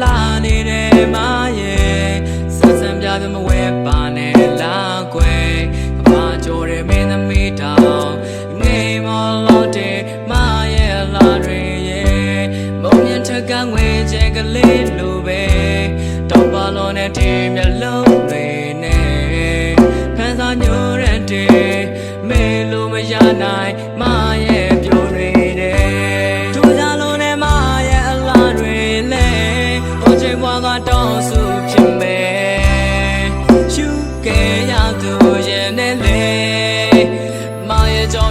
မရဲ့ဆန်းဆန်းပြသမဝဲပါနဲ့လာကွယ်ကဘာကြော်တဲ့မင်းသမီးတောင်ငိမ်မောလို့တဲ့မရဲ့လာတွေရဲ့မုံမြင့်ထက်ကငွေချက်ကလေးလိုပဲတော့ပါလို့နဲ့ဒီမျက်လုံးတွေနဲ့ဖန်စာညိုတဲ့တဲ့မေလိုမရနိုင်မရဲ့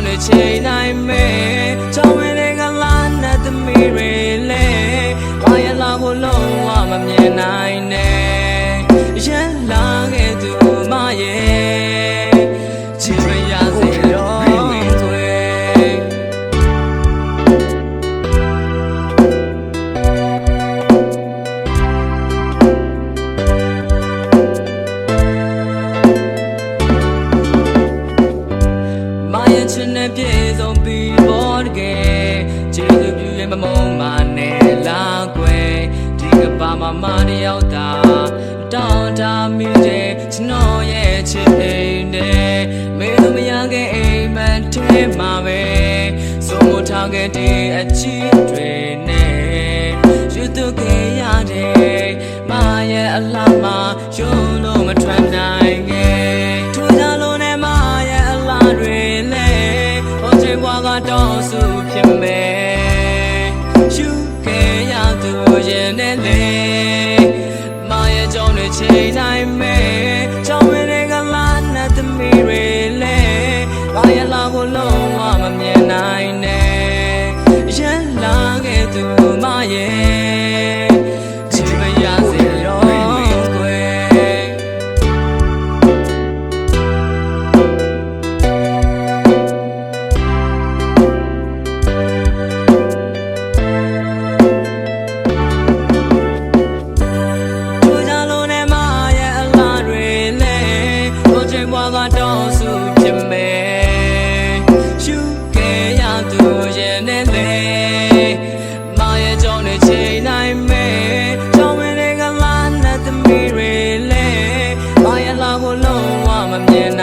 င့်နဲ့ချိန်နိုင်မယ်ကြောင့် ဇူးပြုရဲ့မမုန်းမနဲ့လာကွယ်ဒီကပါမမတယောက်သာတောင်းတမိတဲ့ကျွန်တော်ရဲ့ချစ်အိမ်နဲ့မေလို့မရခဲ့အိမ်မန်ထဲမှာပဲစိုးမိုးထားခဲ့တဲ့အချစ် သူမရဲ့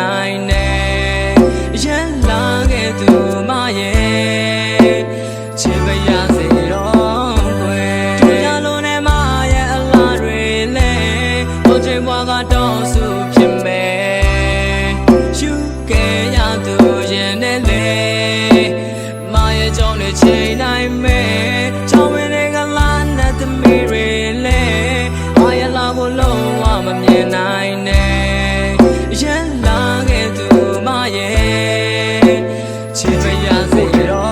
နိုင်နဲ့ရက်လာခဲ့သူမရဲ့ချစ်မရစေတော့ကွယ်ကြရလုံးနဲ့မရဲ့အလားတွေလဲဘုံချိန်ဘွားကတော့စုဖြစ်မယ်ယူခဲ့ရသူရင်နဲ့လဲမရဲ့ကြောင့်လည်းချိန်နိုင်မယ်ချောင်းဝင်တဲ့ကလာနဲ့သမီးတွေလဲမရဲ့လာကိုလုံးဝမမြင်နိုင်နဲ့ I'll see.